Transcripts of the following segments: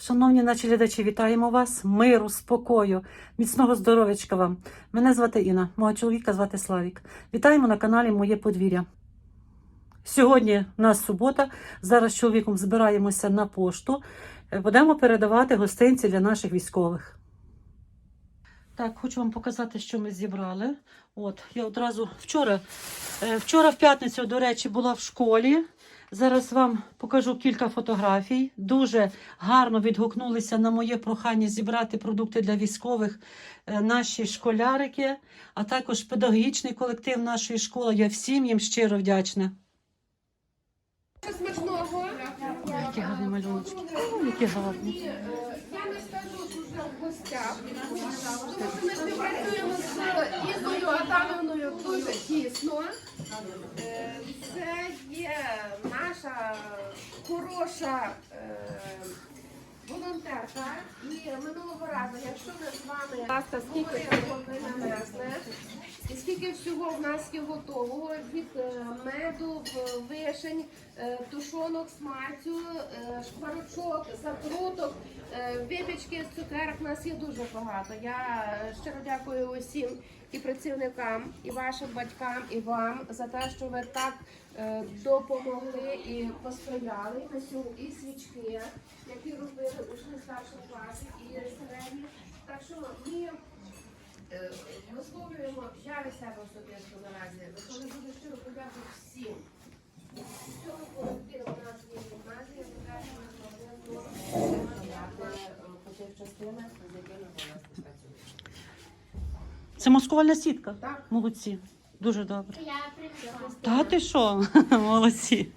Шановні наші глядачі, вітаємо вас, миру, спокою, міцного здоров'ячка вам. Мене звати Інна, мого чоловіка звати Славік. Вітаємо на каналі Моє подвір'я. Сьогодні у нас субота. Зараз з чоловіком збираємося на пошту. Е, Будемо передавати гостинці для наших військових. Так, хочу вам показати, що ми зібрали. От, я одразу вчора, е, вчора в п'ятницю, до речі, була в школі. Зараз вам покажу кілька фотографій. Дуже гарно відгукнулися на моє прохання зібрати продукти для військових е, наші школярики, а також педагогічний колектив нашої школи. Я всім їм щиро вдячна. Смачного. Які гарні малюночки. Які гарні. Я не скажу, що вже в гостях, тому що ми співпрацюємо з Ізою Адамовною дуже тісно. Е, Це є наша хороша е, волонтерка. І минулого разу, якщо ми з вами того нанесли, і скільки всього в нас є готового від е, меду, вишень, тушонок, смальцю, е, шкварочок, закруток, випічки з цукерок. У нас є дуже багато. Я щиро дякую усім і працівникам, і вашим батькам, і вам за те, що ви так е, допомогли і посприяли. На цьому і свічки, які робили учні старшого класу, і середні. Так що ми Е, Висловлюємо я від себе особисто наразі. Коли дуже щиро подякую всім. В цьому колективі у нас Це маскувальна сітка. Так. Молодці. Дуже добре. Я. Та ти що? Молодці.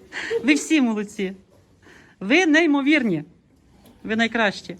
Ви всі молодці. Ви неймовірні. Ви найкращі.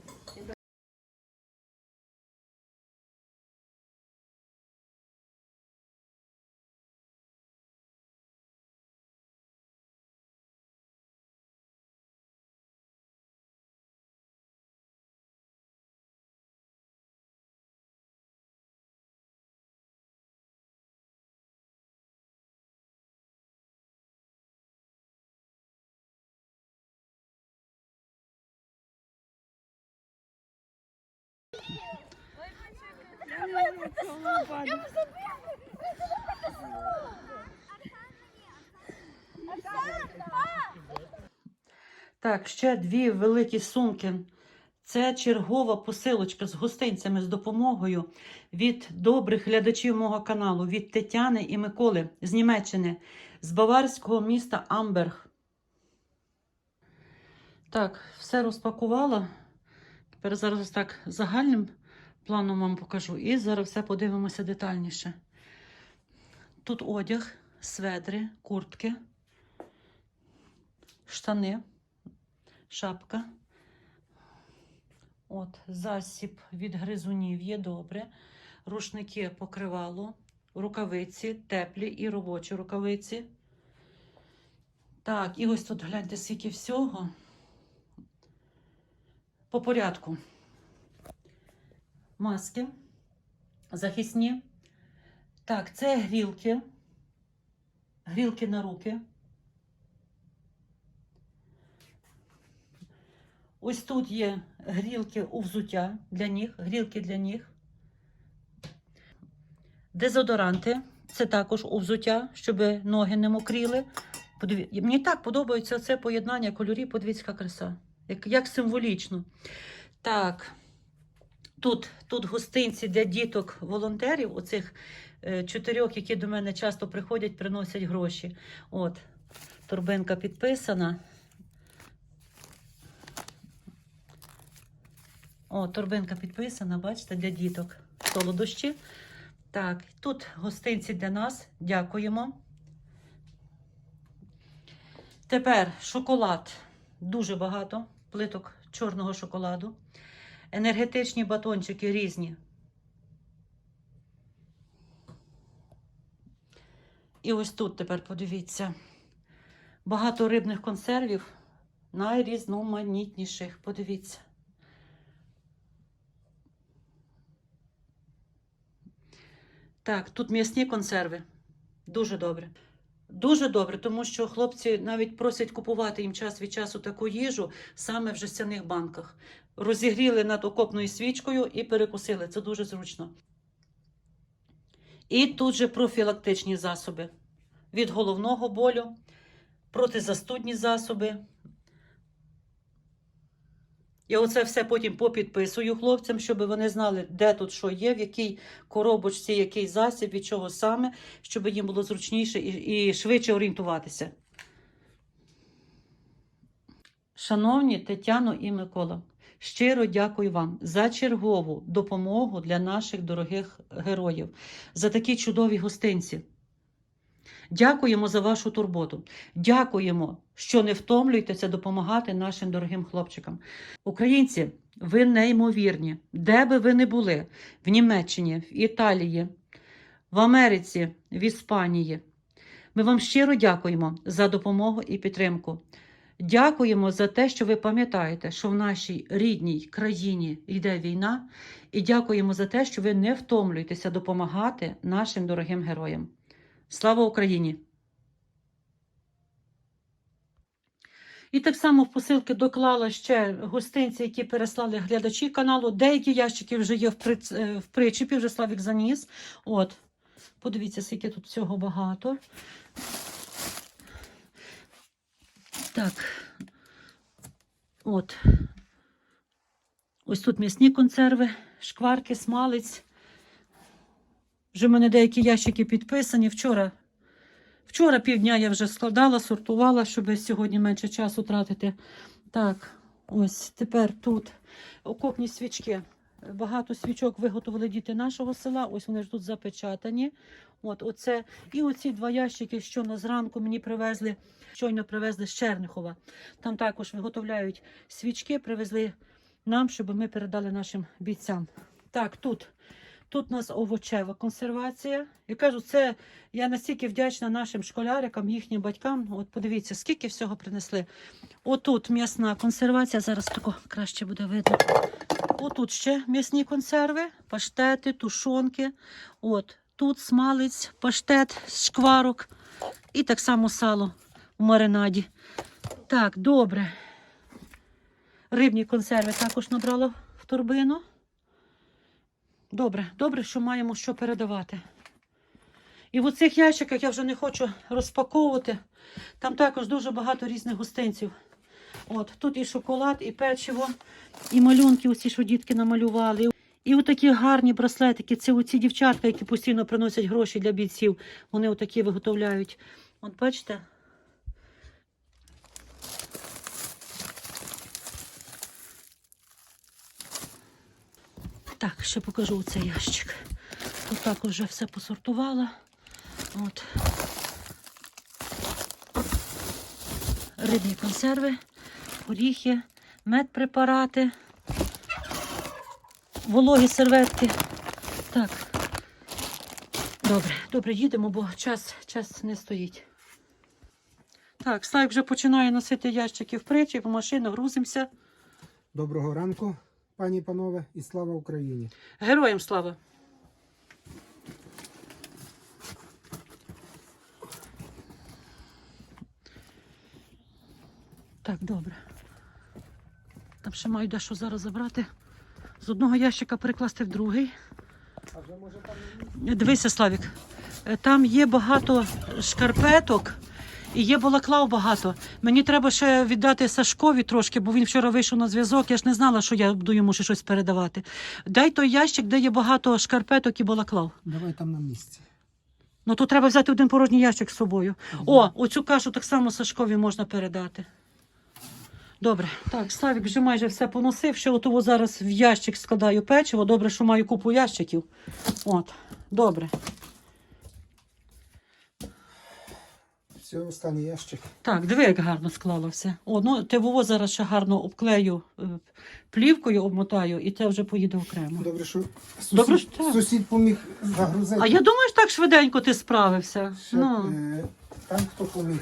Так, ще дві великі сумки. Це чергова посилочка з гостинцями з допомогою від добрих глядачів мого каналу, від Тетяни і Миколи з Німеччини, з баварського міста Амберг. Так, все розпакувала. Тепер зараз так загальним планом вам покажу. І зараз все подивимося детальніше. Тут одяг, сведри, куртки, штани шапка. От, засіб від гризунів є добре. Рушники покривало, рукавиці, теплі і робочі рукавиці. Так, і ось тут гляньте, скільки всього. По порядку. Маски захисні. Так, це грілки. Грілки на руки. Ось тут є грілки у взуття для ніг, грілки для ніг. Дезодоранти це також у взуття, щоб ноги не мокріли. Мені так подобається це поєднання кольорів, подивіться, краса. Як, як символічно. Так, тут, тут гостинці для діток волонтерів, оцих е, чотирьох, які до мене часто приходять, приносять гроші. От, торбинка підписана. О, торбинка підписана, бачите, для діток. Солодощі. Так, тут гостинці для нас. Дякуємо. Тепер шоколад. Дуже багато плиток чорного шоколаду. Енергетичні батончики різні. І ось тут тепер подивіться. Багато рибних консервів, найрізноманітніших. Подивіться. Так, тут м'ясні консерви. Дуже добре. Дуже добре, тому що хлопці навіть просять купувати їм час від часу таку їжу саме в жестяних банках. Розігріли над окопною свічкою і перекусили. Це дуже зручно. І тут же профілактичні засоби від головного болю, протизастудні засоби. Я оце все потім попідписую хлопцям, щоб вони знали, де тут що є, в якій коробочці, який засіб, від чого саме, щоб їм було зручніше і, і швидше орієнтуватися. Шановні Тетяно і Микола, щиро дякую вам за чергову допомогу для наших дорогих героїв, за такі чудові гостинці. Дякуємо за вашу турботу. Дякуємо, що не втомлюєтеся допомагати нашим дорогим хлопчикам. Українці, ви неймовірні, де би ви не були, в Німеччині, в Італії, в Америці, в Іспанії. Ми вам щиро дякуємо за допомогу і підтримку. Дякуємо за те, що ви пам'ятаєте, що в нашій рідній країні йде війна, і дякуємо за те, що ви не втомлюєтеся допомагати нашим дорогим героям. Слава Україні! І так само в посилки доклала ще гостинці, які переслали глядачі каналу. Деякі ящики вже є в, причепі, вже Славік заніс. От, подивіться, скільки тут всього багато. Так. От. Ось тут м'ясні консерви, шкварки, смалець. Вже в мене деякі ящики підписані. Вчора, вчора півдня я вже складала, сортувала, щоб сьогодні менше часу тратити. Так, ось тепер тут окопні свічки. Багато свічок виготовили діти нашого села. Ось вони ж тут запечатані. От, оце. І оці два ящики, що на зранку мені привезли, щойно привезли з Чернихова. Там також виготовляють свічки, привезли нам, щоб ми передали нашим бійцям. Так, тут. Тут у нас овочева консервація. Я кажу, це я настільки вдячна нашим школярикам, їхнім батькам. От подивіться, скільки всього принесли. Отут м'ясна консервація. Зараз тако краще буде видно. Отут ще м'ясні консерви, паштети, тушонки. От тут смалець, паштет шкварок і так само сало у маринаді. Так, добре. Рибні консерви також набрала в торбину. Добре, добре, що маємо що передавати. І в оцих ящиках я вже не хочу розпаковувати. Там також дуже багато різних гостинців. От, тут і шоколад, і печиво, і малюнки, оці, що дітки намалювали. І отакі гарні браслетики. Це оці дівчатка, які постійно приносять гроші для бійців. Вони отакі виготовляють. От бачите? Так, ще покажу цей ящик. Тут також вже все посортувала. От. Рибні консерви, горіхи, медпрепарати, вологі серветки. Так. Добре, добре, їдемо, бо час, час не стоїть. Так, Слайк вже починає носити ящики в причіп, в машину, грузимося. Доброго ранку, пані і панове, і слава Україні! Героям слава! Так, добре. Там ще маю дещо зараз забрати. З одного ящика перекласти в другий. Дивися, Славік, е, там є багато шкарпеток і є балаклав багато. Мені треба ще віддати Сашкові трошки, бо він вчора вийшов на зв'язок. Я ж не знала, що я буду йому ще щось передавати. Дай той ящик, де є багато шкарпеток і балаклав. давай там на місці. Ну то треба взяти один порожній ящик з собою. О, оцю кашу так само Сашкові можна передати. Добре, так, Славік вже майже все поносив. Ще отого зараз в ящик складаю печиво. Добре, що маю купу ящиків. От, добре. Все, останній ящик. Так, диви, як гарно склало все. О, ну ти вово зараз ще гарно обклею е, плівкою, обмотаю, і це вже поїде окремо. Добре, що сусід, Добре, що так. сусід поміг загрузити. А я думаю, що так швиденько ти справився. Ще, Ну, е, там хто поміг.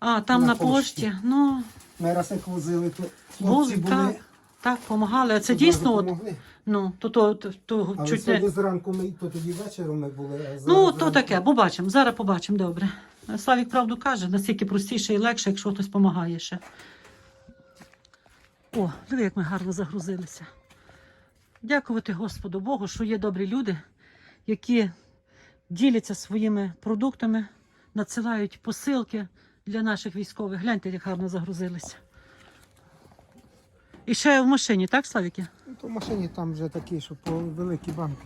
а, там на, на пошті. пошті. Ну, Ми раз як возили, то хлопці були. так, так, помагали. А це одразу дійсно, от, помогли. ну, то, то, то, то Але чуть сьогодні не. зранку ми, то тоді вечором ми були. А зараз Ну, то зранку. таке, побачимо. Зараз побачимо, добре. Славік правду каже, настільки простіше і легше, якщо хтось допомагає ще. О, диви, як ми гарно загрузилися. Дякувати Господу Богу, що є добрі люди, які діляться своїми продуктами, надсилають посилки для наших військових. Гляньте, як гарно загрузилися. І ще в машині, так, Славіки? То в машині там вже такі, що по великі банки.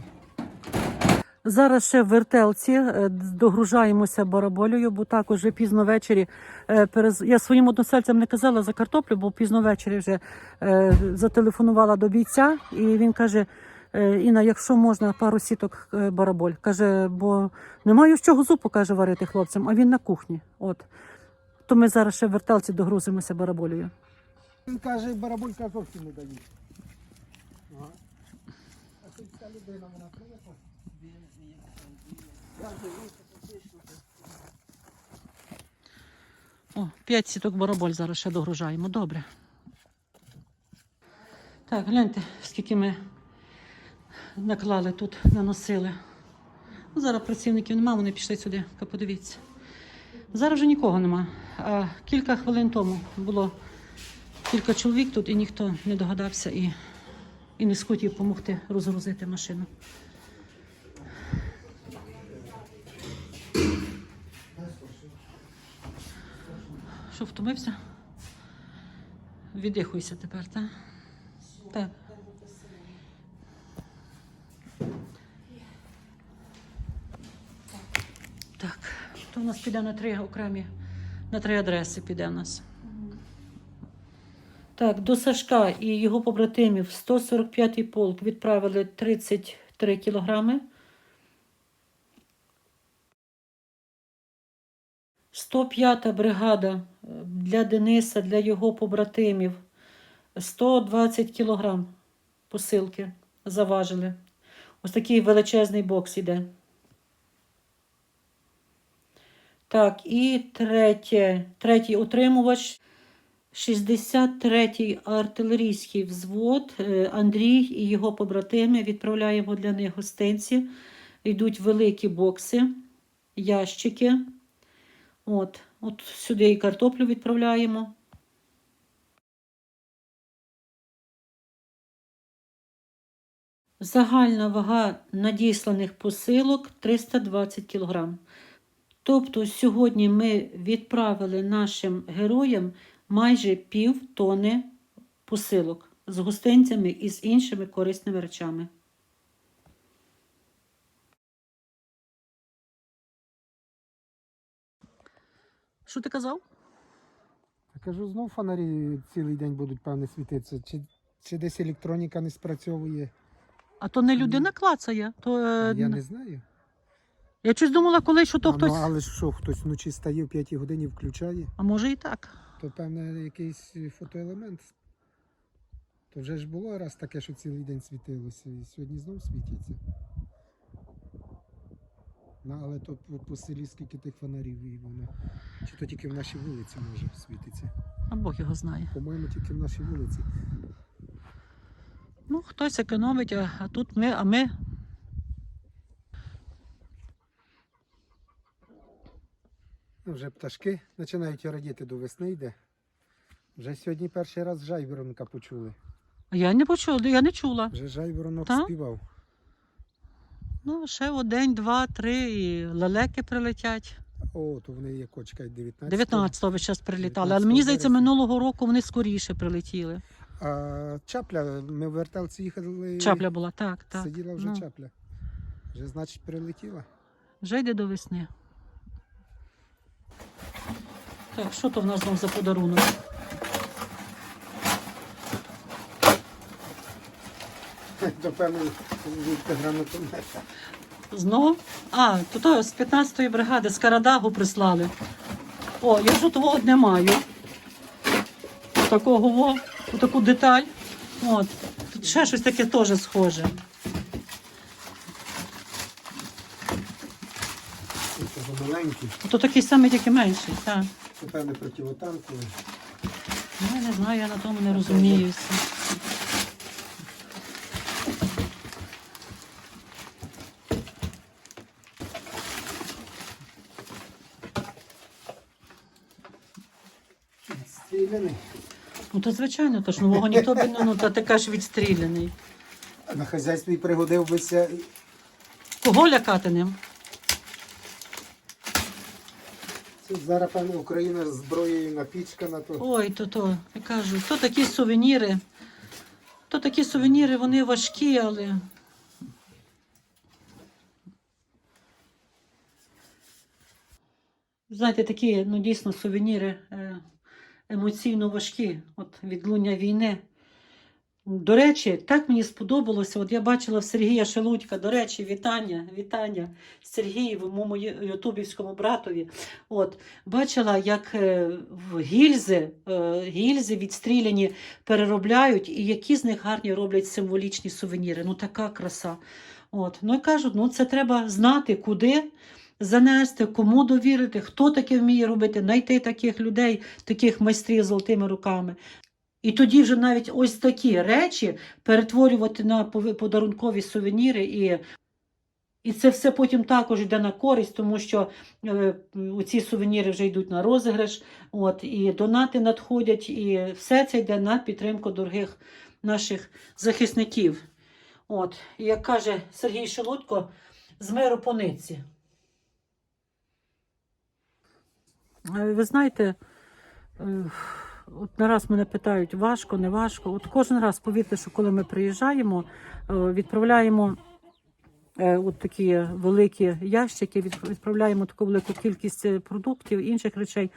Зараз ще в вертелці е, догружаємося бараболею, бо так уже пізно ввечері. е, Я своїм односельцям не казала за картоплю, бо пізно ввечері вже е, зателефонувала до бійця, і він каже: Інна, якщо можна, пару сіток бараболь. Каже, бо не маю з чого зупу, каже, варити хлопцям, а він на кухні. От. То ми зараз ще в вертелці догрузимося бараболею. Він каже, барабулька зовсім не дають. Ага. А тут ця людина, вона приїхала. О, п'ять сіток бараболь зараз ще догружаємо. Добре. Так, гляньте, скільки ми наклали тут, наносили. Ну, зараз працівників нема, вони пішли сюди, подивіться. Зараз вже нікого нема. Кілька хвилин тому було кілька чоловік тут, і ніхто не догадався і, і не схотів допомогти розгрузити машину. Що втомився? Віддихуйся тепер? Так. Так, то в нас піде на три окремі, на три адреси піде в нас. Так, до Сашка і його побратимів 145-й полк відправили 33 кілограми. 105-та бригада е, для Дениса, для його побратимів 120 кілограм посилки заважили. Ось такий величезний бокс іде. Так, і третє, третій утримувач. 63-й артилерійський взвод е, Андрій і його побратими відправляємо для них гостинці. Йдуть великі бокси, ящики. От, от сюди і картоплю відправляємо. Загальна вага надісланих посилок 320 кг. Тобто сьогодні ми відправили нашим героям майже пів тони посилок з гостинцями і з іншими корисними речами. Що ти казав? Я кажу, знов фонарі цілий день будуть, певне, світитися. Чи, чи десь електроніка не спрацьовує? А то не людина клацає, то е, Я не знаю. Я щось думала, коли що то А, ну, хтось. але що, хтось вночі стає в 5 годині включає, А може і так. то певне якийсь фотоелемент. То вже ж було раз таке, що цілий день світилося, і сьогодні знов світиться. Ну, але то по, по селі скільки тих фонарів і воно. Чи то тільки в нашій вулиці може світиться? А Бог його знає. По-моєму, тільки в нашій вулиці. Ну, хтось економить, а тут ми, а ми. Вже пташки починають радіти до весни йде. Вже сьогодні перший раз жайворонка почули. А я не почула, я не чула. Вже жайворонок Та? співав. Ну, ще день, два, три, і лелеки прилетять. О, то вони як очкають 19. 19-го ви зараз прилітали. 19 Але мені здається, березня. минулого року вони скоріше прилетіли. А чапля, ми в верталці їхали. Чапля була, так, так. Сиділа вже Ну, чапля. Вже, значить, прилетіла. Вже йде до весни. Так, що то в нас знов за подарунок? То певно від гранатомета. Знов? А, то, то з 15-ї бригади з Карадагу прислали. О, я ж того одне маю. Такого во, таку деталь. От. Тут ще щось таке теж схоже. Це маленький. То такий самий, тільки менший. Так. Це певне противотанкове. Ну, я не знаю, я на тому не розуміюся. Стріляний. Ну то звичайно, то ж нового ніхто б не ну, ну, та ти кажеш відстріляний. На хазяйстві пригодив бися. Кого лякати ним? Зараз, певно, Україна з зброєю напічкана, то Ой, то то, я кажу, то такі сувеніри. То такі сувеніри, вони важкі, але. Знаєте, такі, ну дійсно, сувеніри е, емоційно важкі от відлуння війни. До речі, так мені сподобалося. От я бачила в Сергія Шелудька, до речі, вітання, вітання Сергієву, моєму ютубівському братові. От, бачила, як е, гільзи, е, гільзи відстріляні переробляють, і які з них гарні роблять символічні сувеніри. Ну, така краса. От. Ну і кажуть, ну це треба знати, куди занести, кому довірити, хто таке вміє робити, знайти таких людей, таких майстрів золотими руками. І тоді вже навіть ось такі речі перетворювати на подарункові сувеніри і. І це все потім також йде на користь, тому що е, ці сувеніри вже йдуть на розіграш, от, і донати надходять, і все це йде на підтримку дорогих наших захисників. От, і як каже Сергій Шелудько, з миру по нитці. Е, Ви знаєте, е, от не раз мене питають, важко, не важко. От кожен раз повірте, що коли ми приїжджаємо, е, відправляємо е, от такі великі ящики, відправляємо таку велику кількість е, продуктів, інших речей.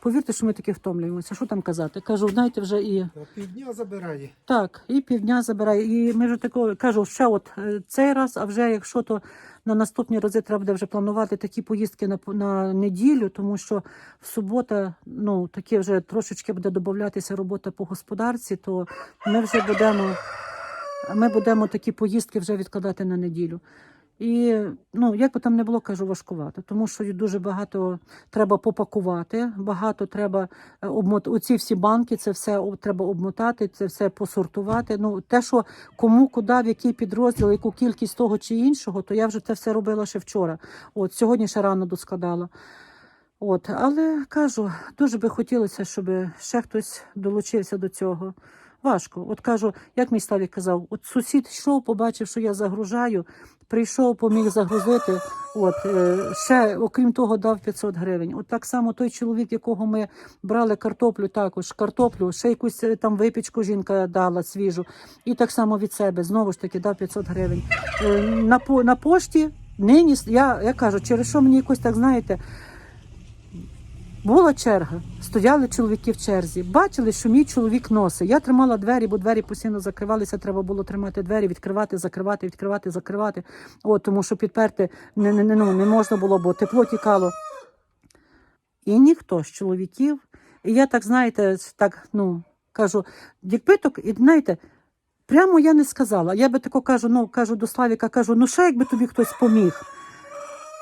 Повірте, що ми таки втомлюємося. Що там казати? Кажу, знаєте, вже і півдня забирає. так, і півдня забирає. І ми вже такого кажу, ще от цей раз, а вже якщо то на наступні рази треба буде вже планувати такі поїздки на, на неділю, тому що в субота, ну таке вже трошечки буде додатися робота по господарці, то ми вже будемо, ми будемо такі поїздки вже відкладати на неділю. І ну, як би там не було, кажу, важкувато, тому що дуже багато треба попакувати, багато треба е, обмот... Оці всі банки, це все треба обмотати, це все посортувати. Ну, те, що кому, куди, в який підрозділ, яку кількість того чи іншого, то я вже це все робила ще вчора. От сьогодні ще рано доскладала. От, але кажу, дуже би хотілося, щоб ще хтось долучився до цього. Важко. От кажу, як мій Славік казав, от сусід йшов, побачив, що я загружаю, прийшов, поміг загрузити. От е, ще, окрім того, дав 500 гривень. От так само той чоловік, якого ми брали картоплю, також картоплю, ще якусь е, там випічку жінка дала свіжу, і так само від себе знову ж таки дав 500 гривень. Е, на, на пошті нині я, я кажу, через що мені якось так знаєте. Була черга, стояли чоловіки в черзі, бачили, що мій чоловік носить. Я тримала двері, бо двері постійно закривалися. Треба було тримати двері, відкривати, закривати, відкривати, закривати. От, тому що підперти не, не, не, ну, не можна було, бо тепло тікало. І ніхто з чоловіків. І я так, знаєте, так, ну, кажу, якби так, і знаєте, прямо я не сказала. Я би тако кажу, ну, кажу до Славіка, кажу, ну ще якби тобі хтось поміг.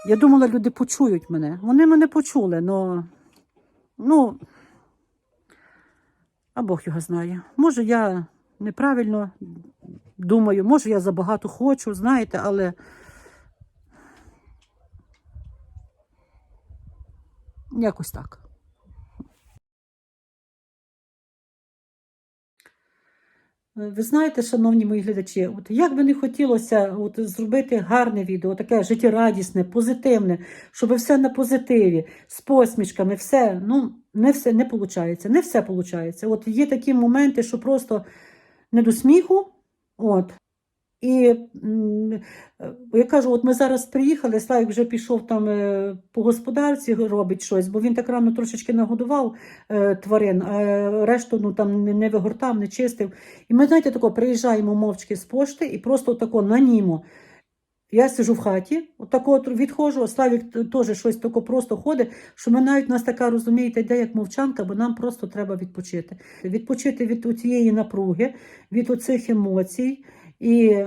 Я думала, люди почують мене. Вони мене почули, но, ну, а Бог його знає. Може, я неправильно думаю, може, я забагато хочу, знаєте, але. Якось так. Ви знаєте, шановні мої глядачі, от як би не хотілося от, зробити гарне відео, таке життєрадісне, позитивне, щоб все на позитиві, з посмішками, все, ну, не все не виходить, не все виходить. От є такі моменти, що просто не до сміху. От. І я кажу, от ми зараз приїхали, Славік вже пішов там е, по господарці, робить щось, бо він так рано трошечки нагодував е, тварин, а решту ну, там не, вигортав, не чистив. І ми, знаєте, тако приїжджаємо мовчки з пошти і просто тако на німо. Я сижу в хаті, отако от відходжу, Славік теж щось тако просто ходить, що ми навіть нас така розумієте, йде як мовчанка, бо нам просто треба відпочити. Відпочити від цієї напруги, від оцих емоцій. І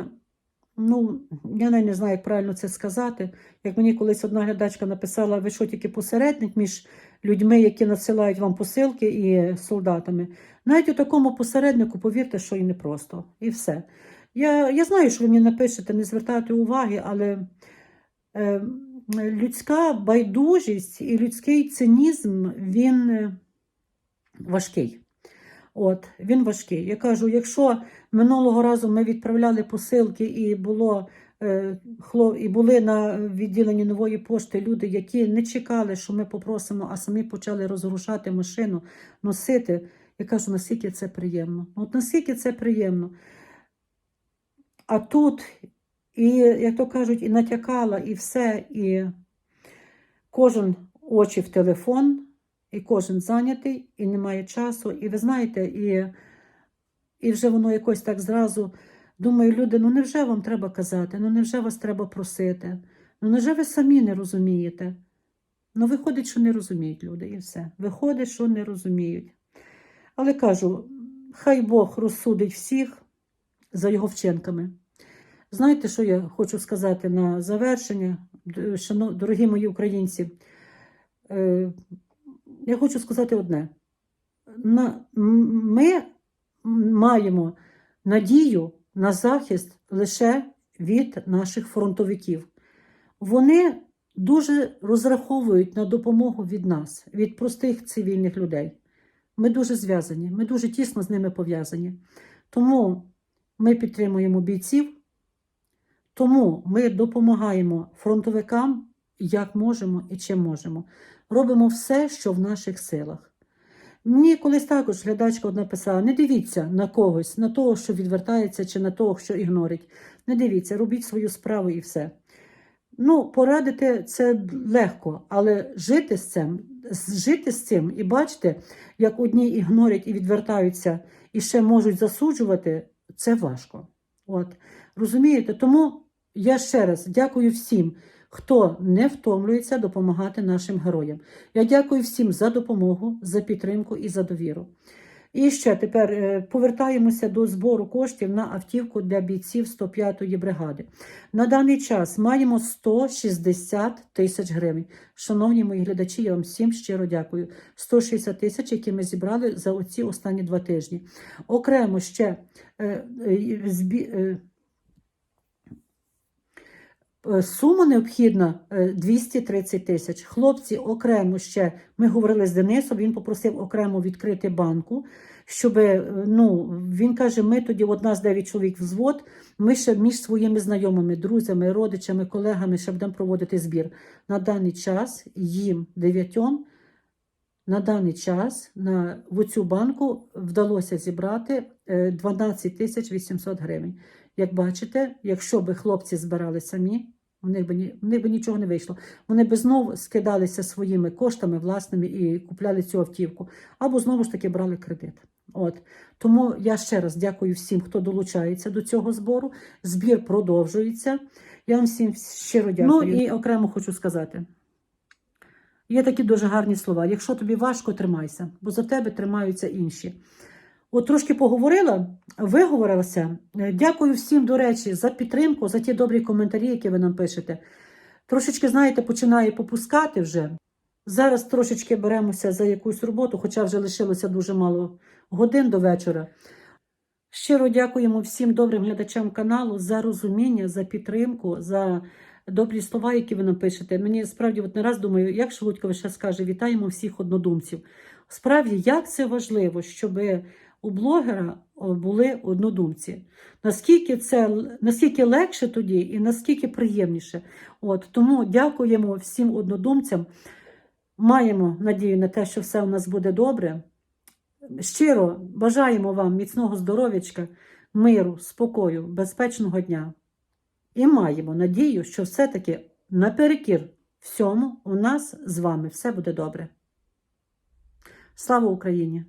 ну, я навіть не знаю, як правильно це сказати. Як мені колись одна глядачка написала, ви що тільки посередник між людьми, які надсилають вам посилки і солдатами. Навіть у такому посереднику, повірте, що і непросто. І все. Я, я знаю, що ви мені напишете, не звертайте уваги, але е, людська байдужість і людський цинізм він важкий. От, він важкий. Я кажу, якщо минулого разу ми відправляли посилки і було е, і були на відділенні нової пошти люди, які не чекали, що ми попросимо, а самі почали розгрушати машину, носити. Я кажу, наскільки це приємно. От наскільки це приємно. А тут, і, як то кажуть, і натякала, і все, і кожен очі в телефон, і кожен зайнятий, і немає часу. І ви знаєте, і, і вже воно якось так зразу. Думаю, люди, ну невже вам треба казати? Ну невже вас треба просити? Ну невже ви самі не розумієте? Ну, виходить, що не розуміють люди, і все. Виходить, що не розуміють. Але кажу, хай Бог розсудить всіх за його вчинками. Знаєте, що я хочу сказати на завершення, дорогі мої українці? Я хочу сказати одне. На, ми маємо надію на захист лише від наших фронтовиків. Вони дуже розраховують на допомогу від нас, від простих цивільних людей. Ми дуже зв'язані, ми дуже тісно з ними пов'язані. Тому ми підтримуємо бійців, тому ми допомагаємо фронтовикам як можемо і чим можемо. Робимо все, що в наших силах. Мені колись також глядачка одна писала: не дивіться на когось, на того, що відвертається, чи на того, що ігнорить. Не дивіться, робіть свою справу і все. Ну, порадити це легко, але жити з цим, жити з цим і бачити, як одні ігнорять і відвертаються, і ще можуть засуджувати, це важко. От. Розумієте? Тому я ще раз дякую всім, хто не втомлюється допомагати нашим героям. Я дякую всім за допомогу, за підтримку і за довіру. І ще тепер е, повертаємося до збору коштів на автівку для бійців 105-ї бригади. На даний час маємо 160 тисяч гривень. Шановні мої глядачі, я вам всім щиро дякую. 160 тисяч, які ми зібрали за оці останні два тижні. Окремо ще е, е, е, сума необхідна е, 230 тисяч. Хлопці окремо ще, ми говорили з Денисом, він попросив окремо відкрити банку, щоб, е, ну, він каже, ми тоді, от нас 9 чоловік взвод, ми ще між своїми знайомими, друзями, родичами, колегами ще будемо проводити збір. На даний час їм дев'ятьом на даний час на в цю банку вдалося зібрати е, 12 тисяч 800 гривень. Як бачите, якщо би хлопці збирали самі, у них би, у них би нічого не вийшло. Вони би знову скидалися своїми коштами власними і купляли цю автівку, або знову ж таки брали кредит. От тому я ще раз дякую всім, хто долучається до цього збору. Збір продовжується. Я вам всім щиро дякую. Ну і окремо хочу сказати. Є такі дуже гарні слова. Якщо тобі важко, тримайся, бо за тебе тримаються інші. От трошки поговорила, виговорилася. Е, Дякую всім, до речі, за підтримку, за ті добрі коментарі, які ви нам пишете. Трошечки, знаєте, починає попускати вже. Зараз трошечки беремося за якусь роботу, хоча вже лишилося дуже мало годин до вечора. Щиро дякуємо всім добрим глядачам каналу за розуміння, за підтримку, за добрі слова, які ви нам пишете. Мені справді от не раз думаю, як Шелудько ще скаже, вітаємо всіх однодумців. Справді, як це важливо, щоб у блогера були однодумці. Наскільки це наскільки легше тоді і наскільки приємніше. От тому дякуємо всім однодумцям. Маємо надію на те, що все у нас буде добре. Щиро бажаємо вам міцного здоров'ячка, миру, спокою, безпечного дня. І маємо надію, що все-таки наперекір всьому у нас з вами все буде добре. Слава Україні!